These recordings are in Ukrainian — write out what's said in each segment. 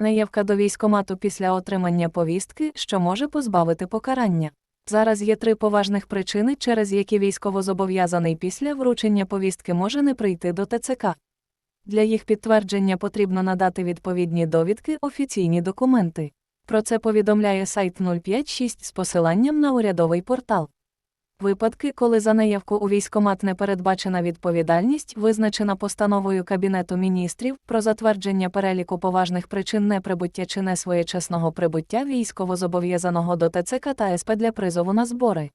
Неявка до військомату після отримання повістки, що може позбавити покарання. Зараз є три поважних причини, через які військовозобов'язаний після вручення повістки може не прийти до ТЦК. Для їх підтвердження потрібно надати відповідні довідки, офіційні документи. Про це повідомляє сайт 056 з посиланням на урядовий портал. Випадки, коли за неявку у військомат не передбачена відповідальність, визначена постановою Кабінету міністрів про затвердження переліку поважних причин неприбуття чи несвоєчасного прибуття військовозобов'язаного до ТЦК та СП для призову на збори.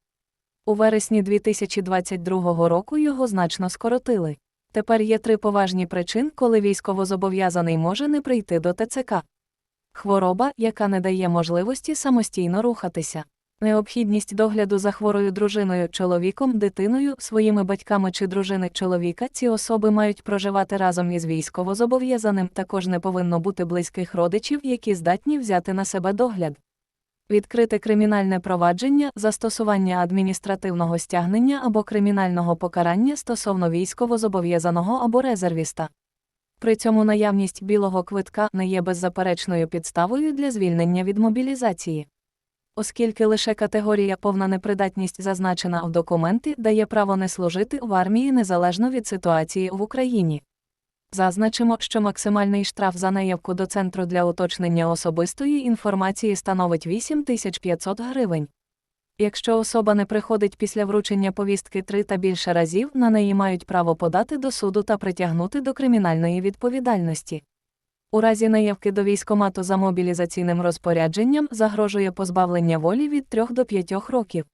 У вересні 2022 року його значно скоротили. Тепер є три поважні причин, коли військовозобов'язаний може не прийти до ТЦК. Хвороба, яка не дає можливості самостійно рухатися. Необхідність догляду за хворою дружиною, чоловіком, дитиною, своїми батьками чи дружини чоловіка ці особи мають проживати разом із військовозобов'язаним, також не повинно бути близьких родичів, які здатні взяти на себе догляд. Відкрите кримінальне провадження, застосування адміністративного стягнення або кримінального покарання стосовно військовозобов'язаного або резервіста. При цьому наявність білого квитка не є беззаперечною підставою для звільнення від мобілізації. Оскільки лише категорія повна непридатність зазначена в документі дає право не служити в армії незалежно від ситуації в Україні. Зазначимо, що максимальний штраф за неявку до центру для уточнення особистої інформації становить 8500 гривень. Якщо особа не приходить після вручення повістки три та більше разів, на неї мають право подати до суду та притягнути до кримінальної відповідальності. У разі наявки до військомату за мобілізаційним розпорядженням загрожує позбавлення волі від 3 до 5 років.